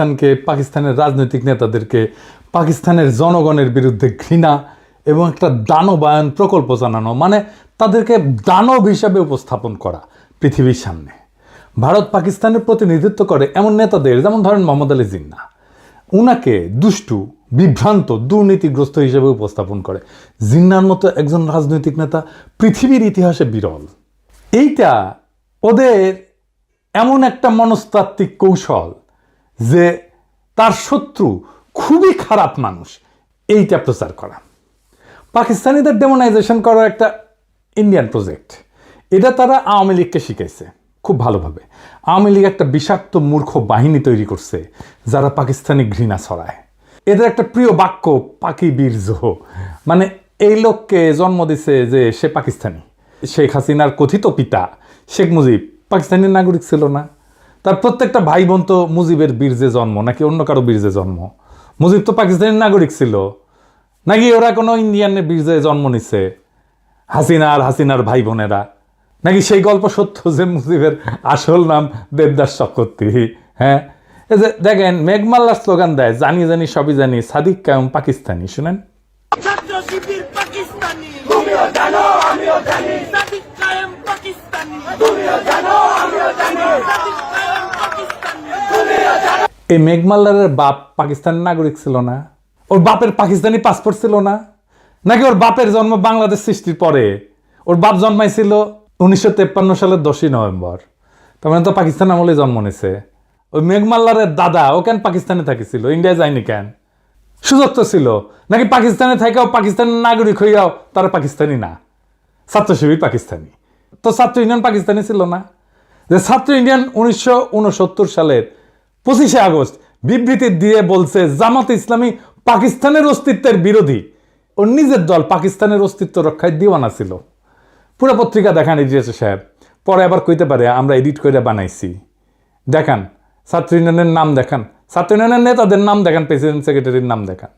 পাকিস্তানকে, পাকিস্তানের রাজনৈতিক নেতাদেরকে, পাকিস্তানের জনগণের বিরুদ্ধে ঘৃণা এবং একটা দানবায়ন প্রকল্প জানানো মানে তাদেরকে দানব হিসাবে উপস্থাপন করা পৃথিবীর সামনে। ভারত পাকিস্তানের প্রতিনিধিত্ব করে এমন নেতাদের, যেমন ধরেন মোহাম্মদ আলী জিন্না। উনাকে দুষ্টু, বিভ্রান্ত, দুর্নীতিগ্রস্ত হিসেবে উপস্থাপন করে। জিন্নার মতো একজন রাজনৈতিক নেতা পৃথিবীর ইতিহাসে বিরল। এইটা ওদের এমন একটা মনস্তাত্ত্বিক কৌশল যে তার শত্রু খুবই খারাপ মানুষ, এইটা প্রচার করা। পাকিস্তানিদের ডেমোনাইজেশন করার একটা ইন্ডিয়ান প্রজেক্ট এটা তারা আওয়ামী লীগকে শিখাইছে খুব ভালোভাবে। আওয়ামী লীগ একটা বিষাক্ত মূর্খ বাহিনী তৈরি করছে যারা পাকিস্তানি ঘৃণা ছড়ায়। এদের একটা প্রিয় বাক্য পাকি বীর, জোহ। মানে এই লোককে জন্ম দিছে যে সে পাকিস্তানি। শেখ হাসিনার কথিত পিতা শেখ মুজিব, পাকিস্তানি নাগরিক ছিল না। তার প্রত্যেকটা ভাই বোন তো মুজিবের বীরজে জন্ম, নাকি অন্য কারও বীরজে জন্ম? মুজিব তো পাকিস্তানের নাগরিক ছিল। নাকি ওরা কোনো ইন্ডিয়ানের বীরজে জন্ম নিছে? হাসিনা আর হাসিনার ভাই বোনেরা নাকি সেই গল্প সত্য যে মুজিবের আসল নাম দেবদাস চক্রবর্তী? হ্যাঁ? এই যে দেখেন, মেঘমাল্লার স্লোগান দেয়, জানি জানি সবই জানি, সাদিক কায়ুম পাকিস্তানি শুনেন? ছাত্র শিবির পাকিস্তানি। তুমিও জানো আমিও জানি। সাদিক কায়েম পাকিস্তানি। তুমিও জানো আমিও জানি। সাদিক কায়েম পাকিস্তানি। তুমিও জানো। এই মেঘমাল্লারের বাপ পাকিস্তানের নাগরিক ছিল না। ওর বাপের পাকিস্তানি পাসপোর্ট ছিল না। নাকি ওর বাপের জন্ম বাংলাদেশ সৃষ্টির পরে? ওর বাপ জন্মাইছিল উনিশশো তেপ্পান্ন সালের দশই নভেম্বর। তার মানে তো পাকিস্তান আমলে জন্ম নিছে। ওই মেঘমাল্লারের দাদা ও কেন পাকিস্তানে থাকিছিল? ইন্ডিয়া যায়নি কেন? সুযোগ তো ছিল। নাকি পাকিস্তানে থাকাও পাকিস্তানের নাগরিক হইয়াও তারা পাকিস্তানি না? ছাত্র শিবির পাকিস্তানি। তো ছাত্র ইউনিয়ন পাকিস্তানি ছিল না। যে ছাত্র ইউনিয়ন উনিশশো উনসত্তর সালের পঁচিশে আগস্ট বিবৃতি দিয়ে বলছে, জামাত ইসলামী পাকিস্তানের অস্তিত্বের বিরোধী ওর নিজের দল পাকিস্তানের অস্তিত্ব রক্ষায় দিওয়ানা ছিল। পুরো পত্রিকা দেখান ইডিএস সাহেব। পরে আবার কইতে পারে, আমরা এডিট করে বানাইছি। দেখান, ছাত্র ইউনিয়নের নাম দেখান। ছাত্র ইউনিয়নের নেতাদের নাম দেখান প্রেসিডেন্ট সেক্রেটারির নাম দেখান।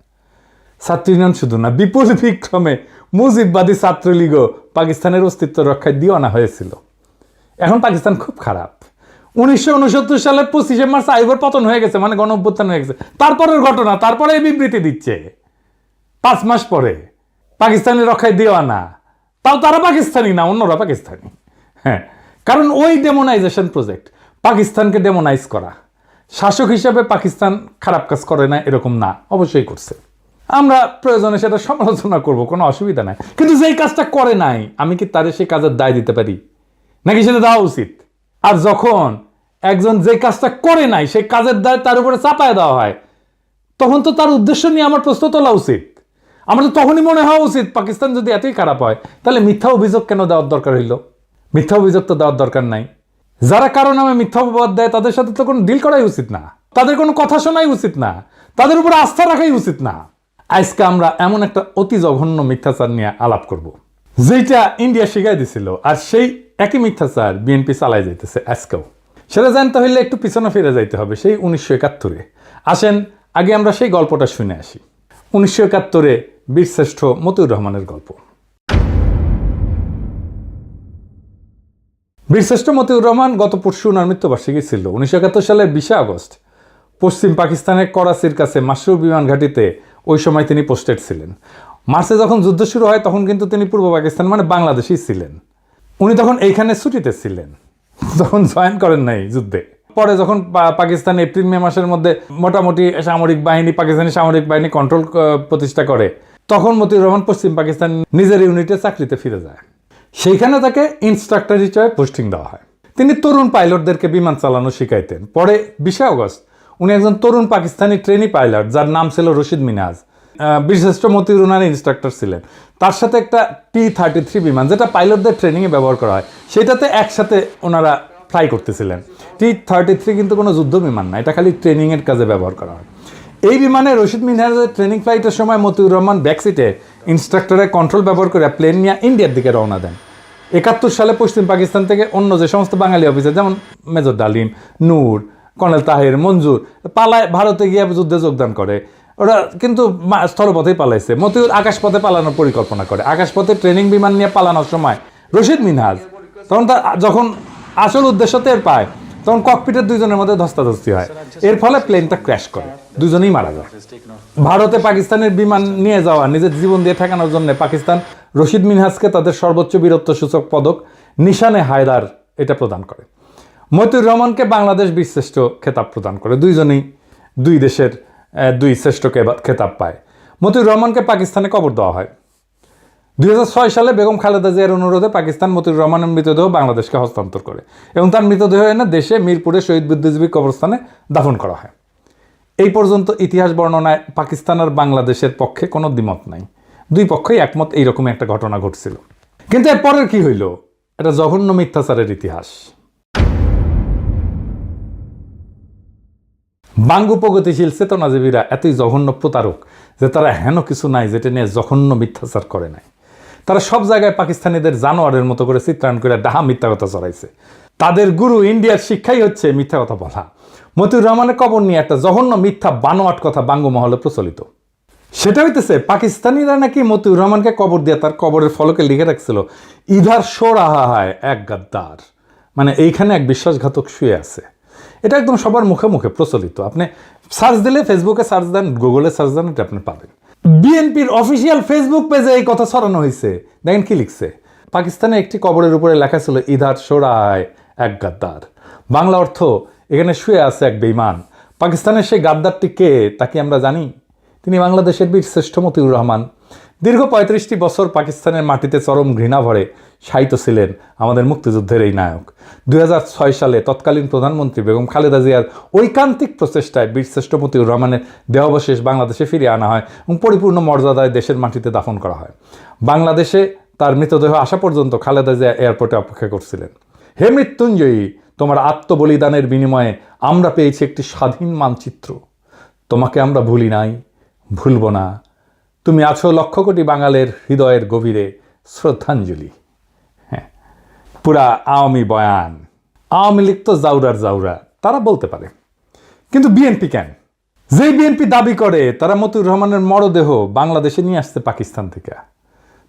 ছাত্র ইউনিয়ন শুধু না, বিপুল বিক্রমে মুজিববাদী ছাত্রলীগও পাকিস্তানের অস্তিত্ব রক্ষায় দিওয়ানা হয়েছিল। এখন পাকিস্তান খুব খারাপ। উনিশশো সালের পঁচিশে মার্চ আইবর পতন হয়ে গেছে মানে গণ অভ্যুত্থান হয়ে গেছে। তারপরের ঘটনা, তারপরে এই বিবৃতি দিচ্ছে। পাঁচ মাস পরে, পাকিস্তানের রক্ষায় দেওয়ানা তাও তারা পাকিস্তানি না, অন্যরা পাকিস্তানি। হ্যাঁ কারণ ওই ডেমোনাইজেশন প্রজেক্ট পাকিস্তানকে ডেমোনাইজ করা। শাসক হিসাবে পাকিস্তান খারাপ কাজ করে না, এরকম না। অবশ্যই করছে। আমরা প্রয়োজনে সেটা সমালোচনা করব, কোনো অসুবিধা নাই। কিন্তু যেই কাজটা করে নাই, আমি কি তাদের সেই কাজের দায় দিতে পারি? নাকি সেটা দেওয়া উচিত? আর যখন একজন যে কাজটা করে নাই, সেই কাজের দায় তার উপরে চাপায় দেওয়া হয়, তখন তো তার উদ্দেশ্য নিয়ে আমার প্রশ্ন তোলা উচিত। আমার তো তখনই মনে হওয়া উচিত, পাকিস্তান যদি এতই খারাপ হয়, তাহলে মিথ্যা অভিযোগ কেন দেওয়ার দরকার হইল? মিথ্যা অভিযোগ তো দেওয়ার দরকার নাই। যারা কারও নামে মিথ্যা অপবাদ দেয়, তাদের সাথে তো কোনো ডিল করাই উচিত না। তাদের কোনো কথা শোনাই উচিত না। তাদের উপরে আস্থা রাখাই উচিত না। আজকে আমরা এমন একটা অতি জঘন্য মিথ্যাচার নিয়ে আলাপ করব। যেটা ইন্ডিয়া শিখাই দিছিল, আর সেই একই মিথ্যাচার বিএনপি চালাই যাইতেছে আজকেও। সেটা জানতে হইলে একটু পিছনে ফিরে যাইতে হবে, সেই উনিশশো একাত্তরে। আসেন, আগে আমরা সেই গল্পটা শুনে আসি। উনিশশো একাত্তরে বীরশ্রেষ্ঠ মতিউর রহমানের গল্প। বীরশ্রেষ্ঠ মতিউর রহমান গত পরশু ওনার মৃত্যুবার্ষিকী ছিল। উনিশশো একাত্তর সালের বিশে আগস্ট পশ্চিম পাকিস্তানের করাচির কাছে মাসরু বিমান ঘাঁটিতে ওই সময় তিনি পোস্টেড ছিলেন। মার্চে যখন যুদ্ধ শুরু হয়, তখন কিন্তু তিনি পূর্ব পাকিস্তান মানে বাংলাদেশেই ছিলেন। উনি তখন এইখানে ছুটিতে ছিলেন। তখন জয়েন করেন নাই যুদ্ধে। পরে যখন পাকিস্তান এপ্রিল, মে মাসের মধ্যে মোটামুটি সামরিক বাহিনী, পাকিস্তানি সামরিক বাহিনী কন্ট্রোল প্রতিষ্ঠা করে, তখন মতিউর রহমান পশ্চিম পাকিস্তান নিজের ইউনিটে চাকরিতে ফিরে যায়। সেইখানে তাকে ইনস্ট্রাক্টর হিসেবে পোস্টিং দেওয়া হয়। তিনি তরুণ পাইলটদেরকে বিমান চালানো শিখাইতেন। পরে বিশে আগস্ট উনি একজন তরুণ পাকিস্তানি ট্রেনি পাইলট যার নাম ছিল রশিদ মিনাজ। বীরশ্রেষ্ঠ মতিউর রহমানের ইনস্ট্রাক্টর ছিলেন। তার সাথে একটা টি থার্টি থ্রি বিমান, যেটা পাইলটদের ট্রেনিংয়ে ব্যবহার করা হয় সেটাতে একসাথে ওনারা ফ্লাই করতেছিলেন। টি থার্টি থ্রি কিন্তু কোনো যুদ্ধ বিমান না, এটা খালি ট্রেনিংয়ের কাজে ব্যবহার করা হয়। এই বিমানে রশিদ মিনহাজের ট্রেনিং ফ্লাইটের সময় মতিউর রহমান ব্যাকসিটে ইনস্ট্রাক্টরের কন্ট্রোল ব্যবহার করে প্লেন নিয়ে ইন্ডিয়ার দিকে রওনা দেন। একাত্তর সালে পশ্চিম পাকিস্তান থেকে অন্য যে সমস্ত বাঙালি অফিসার যেমন মেজর ডালিম, নূর, কর্নেল তাহের, মঞ্জুর, পালায় ভারতে গিয়ে যুদ্ধে যোগদান করে। ওরা কিন্তু স্থলপথেই পালাইছে। মতিউর আকাশপথে পালানোর পরিকল্পনা করে। আকাশপথে ট্রেনিং বিমান নিয়ে পালানোর সময় রশিদ মিনহাজ তখন তার, যখন আসল উদ্দেশ্য টের পায় তখন ককপিটের দুইজনের মধ্যে ধস্তাধস্তি হয়। এর ফলে প্লেনটা ক্র্যাশ করে। দুজনেই মারা যায়। ভারতে পাকিস্তানের বিমান নিয়ে যাওয়া, নিজের জীবন দিয়ে ঠেকানোর জন্য পাকিস্তান রশিদ মিনহাজকে তাদের সর্বোচ্চ বীরত্ব সূচক পদক নিশানে হায়দার এটা প্রদান করে। মতিউর রহমানকে বাংলাদেশ বীরশ্রেষ্ঠ খেতাব প্রদান করে। দুইজনেই দুই দেশের দুই শ্রেষ্ঠ খেতাব পায়। মতিউর রহমানকে পাকিস্তানে কবর দেওয়া হয়। দুই হাজার ছয় সালে বেগম খালেদা জিয়ার অনুরোধে পাকিস্তান মতিউর রহমানের মৃতদেহ বাংলাদেশকে হস্তান্তর করে এবং তার মৃতদেহ এনে দেশে মিরপুরে শহীদ বুদ্ধিজীবী কবরস্থানে দাফন করা হয়। এই পর্যন্ত ইতিহাস বর্ণনায় পাকিস্তান আর বাংলাদেশের পক্ষে কোনো দ্বিমত নাই। দুই পক্ষই একমত এইরকম একটা ঘটনা ঘটছিল। কিন্তু এর পরের কি হইল? এটা জঘন্য মিথ্যাচারের ইতিহাস। বাঙ্গু প্রগতিশীল চেতনাজীবীরা এতই জঘন্য প্রতারক যে তারা হেন কিছু নাই যেটা নিয়ে জঘন্য মিথ্যাচার করে নাই। তারা সব জায়গায় পাকিস্তানিদের জানোয়ারের মতো করে চিত্রায়ন করে ডাহা মিথ্যা কথা চড়াইছে তাদের গুরু ইন্ডিয়ার শিক্ষাই হচ্ছে মিথ্যা কথা বলা। মতিউর রহমানের কবর নিয়ে একটা জঘন্য মিথ্যা বানোয়াট কথা বাঙ্গু মহলে প্রচলিত। সেটা হইতেছে, পাকিস্তানিরা নাকি মতিউর রহমানকে কবর দিয়ে তার কবরের ফলকে লিখে রাখছিল, ইধার সোর আহা হায় এক গাদ্দার। মানে এইখানে এক বিশ্বাসঘাতক শুয়ে আছে। এটা একদম সবার মুখে মুখে প্রচলিত। আপনি সার্চ দিলে, ফেসবুকে সার্চ দেন, গুগলে সার্চ দেন, এটা আপনি পাবেন। বিএনপির অফিসিয়াল ফেসবুক পেজে এই কথা ছড়ানো হয়েছে। দেখেন কি লিখছে? পাকিস্তানে একটি কবরের উপরে লেখা ছিল, ইধার সোরায় এক গাদ্দার। বাংলা অর্থ, এখানে শুয়ে আছে এক বেইমান পাকিস্তানের সেই গাদ্দারটি কে তা কি আমরা জানি? তিনি বাংলাদেশের বীর শ্রেষ্ঠ মতিউর রহমান। দীর্ঘ পঁয়ত্রিশটি বছর পাকিস্তানের মাটিতে চরম ঘৃণা ভরে শায়িত ছিলেন আমাদের মুক্তিযুদ্ধের এই নায়ক। দুই ছয় সালে তৎকালীন প্রধানমন্ত্রী বেগম খালেদা জিয়ার ঐকান্তিক প্রচেষ্টায় বীরশ্রেষ্ঠ মতিউর রহমানের দেহাবশেষ বাংলাদেশে ফিরিয়ে আনা হয় এবং পরিপূর্ণ মর্যাদায় দেশের মাটিতে দাফন করা হয়। বাংলাদেশে তার মৃতদেহ আসা পর্যন্ত খালেদা জিয়া এয়ারপোর্টে অপেক্ষা করছিলেন। হে মৃত্যুঞ্জয়ী, তোমার আত্মবলিদানের বিনিময়ে আমরা পেয়েছি একটি স্বাধীন মানচিত্র। তোমাকে আমরা ভুলি নাই, ভুলব না। তুমি আছো লক্ষ কোটি বাঙালের হৃদয়ের গভীরে শ্রদ্ধাঞ্জলি। হ্যাঁ পুরা আওয়ামী বয়ান। আওয়ামী লীগ তো জাউরার জাউরা, তারা বলতে পারে। কিন্তু বিএনপি কেন? যেই বিএনপি দাবি করে, তারা মতিউর রহমানের মরদেহ বাংলাদেশে নিয়ে আসছে পাকিস্তান থেকে।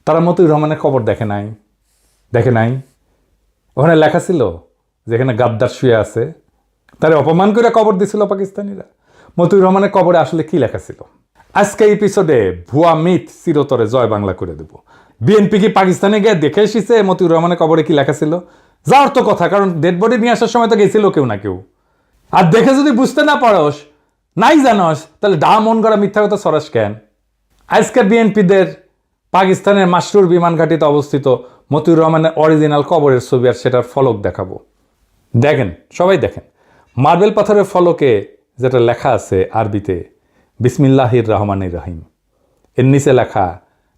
তারা মতিউর রহমানের খবর দেখে নাই। দেখে নাই? ওখানে লেখা ছিল যেখানে গাদ্দার শুয়ে আছে, তারা অপমান করে কবর দিছিল পাকিস্তানিরা। মতিউর রহমানের কবরে আসলে কি লেখা ছিল? আজকে এপিসোডে ভুয়া মিথ চিরতরে জয় বাংলা করে দেব। বিএনপি কি পাকিস্তানে গিয়ে দেখে এসেছে? মতিউর রহমানের কবরে কি লেখা ছিল? যাওয়ার তো কথা, কারণ ডেড বডি নিয়ে আসার সময় তো গেছিল কেউ না কেউ। আর দেখে যদি বুঝতে না পারস, নাই জানস, তাহলে ডা মন করা মিথ্যা কথা সরাস কেন? আজকে বিএনপিদের পাকিস্তানের মাসরুর বিমান ঘাটিতে অবস্থিত মতিউর রহমানের অরিজিনাল কবরের ছবি আর সেটার ফলক দেখাবো। দেখেন, সবাই দেখেন। মার্বেল পাথরের ফলকে যেটা লেখা আছে আরবিতে বিসমিল্লাহির রহমানির রহিম। এর নিচে লেখা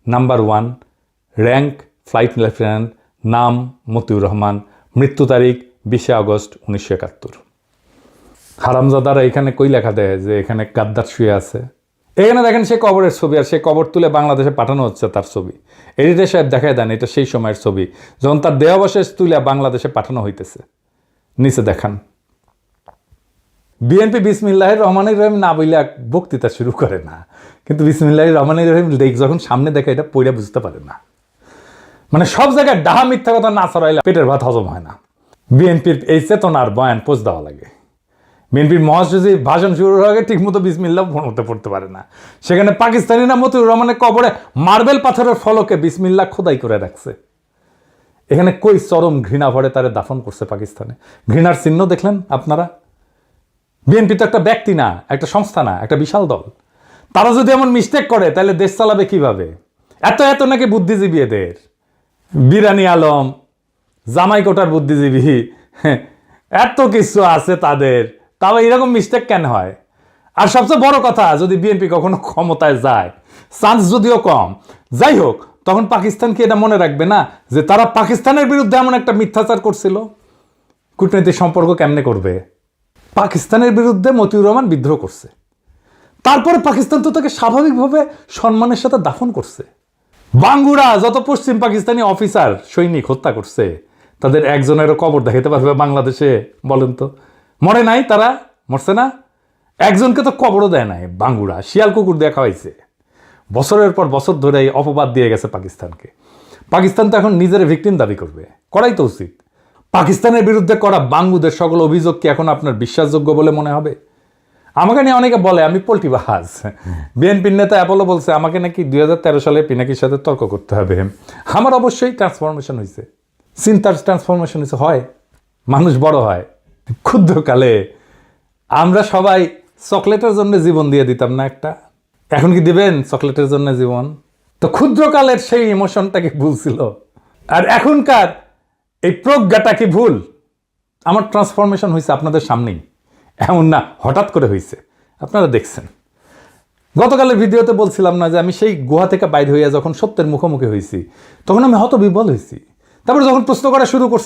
number one, rank, flight lieutenant, নাম মতিউর রহমান, মৃত্যু তারিখ বিশে আগস্ট উনিশশো একাত্তর। হারামজাদারা এখানে কই লেখা দেয় যে এখানে গাদ্দার শুয়ে আছে? এখানে দেখেন সে কবরের ছবি, আর সে কবর তুলে বাংলাদেশে পাঠানো হচ্ছে তার ছবি। এডিটর সাহেব দেখায় দেন, এটা সেই সময়ের ছবি। যখন তার দেহাবশেষ তুলে বাংলাদেশে পাঠানো হইতেছে। নিচে দেখান। বিএনপি বিসমিল্লাহির রহমানির রহিম না বইলে এক বক্তৃতা শুরু করে না। কিন্তু বিসমিল্লাহির রহমানির রহিম দেখ, যখন সামনে দেখে এটা পড়ে বুঝতে পারে না। মানে সব জায়গায় ডাহা মিথ্যা কথা না ছড়াইলে পেটের ভাত হজম হয় না। বিএনপির এই চেতনার বয়ান পোষ দেওয়া লাগে। বিএনপির মহাসচিব ভাষণ শুরুর আগে ঠিকমতো বিসমিল্লা পড়তে পড়তে পারে না। সেখানে পাকিস্তানিরা মতিউর রহমানের কবরে মার্বেল পাথরের ফলকে বিসমিল্লা খোদাই করে রাখছে। এখানে কই চরম ঘৃণা ভরে তারে দাফন করছে পাকিস্তানে? ঘৃণার চিহ্ন দেখলেন আপনারা? বিএনপি তো একটা ব্যক্তি না একটা সংস্থা না একটা বিশাল দল। তারা যদি এমন মিস্টেক করে তাহলে দেশ চালাবে কীভাবে? এত এত নাকি বুদ্ধিজীবী এদের। বিরানি আলম জামাই কোটার বুদ্ধিজীবী হ্যাঁ, এত কিছু আছে তাদের। তাও এরকম মিস্টেক কেন হয়? আর সবচেয়ে বড় কথা যদি বিএনপি কখনো ক্ষমতায় যায় চান্স যদিও কম যাই হোক তখন পাকিস্তান কি এটা মনে রাখবে না? যে তারা পাকিস্তানের বিরুদ্ধে এমন একটা মিথ্যাচার করছিল? কূটনৈতিক সম্পর্ক কেমনে করবে? পাকিস্তানের বিরুদ্ধে মতিউর রহমান বিদ্রোহ করছে। তারপরে পাকিস্তান তো তাকে স্বাভাবিকভাবে সম্মানের সাথে দাফন করছে। বাঙ্গুরা, যত পশ্চিম পাকিস্তানি অফিসার, সৈনিক হত্যা করছে, তাদের একজনেরও কবর দেখাতে পারবে বাংলাদেশে, বলেন তো। মরে নাই তারা, মরছে না। একজনকে তো কবরও দেয় নাই, বাঙ্গুরা, শিয়াল কুকুর দেখা হয়েছে। বছরের পর বছর ধরে এই অপবাদ দিয়ে গেছে পাকিস্তানকে। পাকিস্তান তো এখন নিজের ভিকটিম দাবি করবে, করাই তো উচিত। পাকিস্তানের বিরুদ্ধে করা বাঙ্গুদের সকল অভিযোগ কি এখন আপনার বিশ্বাসযোগ্য বলে মনে হবে? আমাকে নিয়ে অনেকে বলে, আমি পোল্ট্রি বাহাজ। বিএনপির নেতা অ্যাপোলো বলছে, আমাকে নাকি দু হাজার তেরো সালে পিনাকির সাথে তর্ক করতে হবে। আমার অবশ্যই ট্রান্সফরমেশন হয়েছে চিন্তার ট্রান্সফরমেশন হয়েছে হয়। মানুষ বড় হয়। ক্ষুদ্রকালে আমরা সবাই চকলেটের জন্য জীবন দিয়ে দিতাম না একটা। এখন কি দিবেন চকলেটের জন্য জীবন? তো ক্ষুদ্রকালের সেই ইমোশনটাকে ভুলছিল আর এখনকার এই প্রজ্ঞাটা কি ভুল? আমার ট্রান্সফরমেশন হয়েছে আপনাদের সামনেই। এমন না, হঠাৎ করে হয়েছে আপনারা দেখছেন। গতকালের ভিডিওতে বলছিলাম না যে আমি সেই গুহা থেকে বাইর হইয়া যখন সত্যের মুখোমুখি হয়েছি তখন আমি হতবিবল হয়েছি তারপরে যখন প্রশ্ন করা শুরু করছি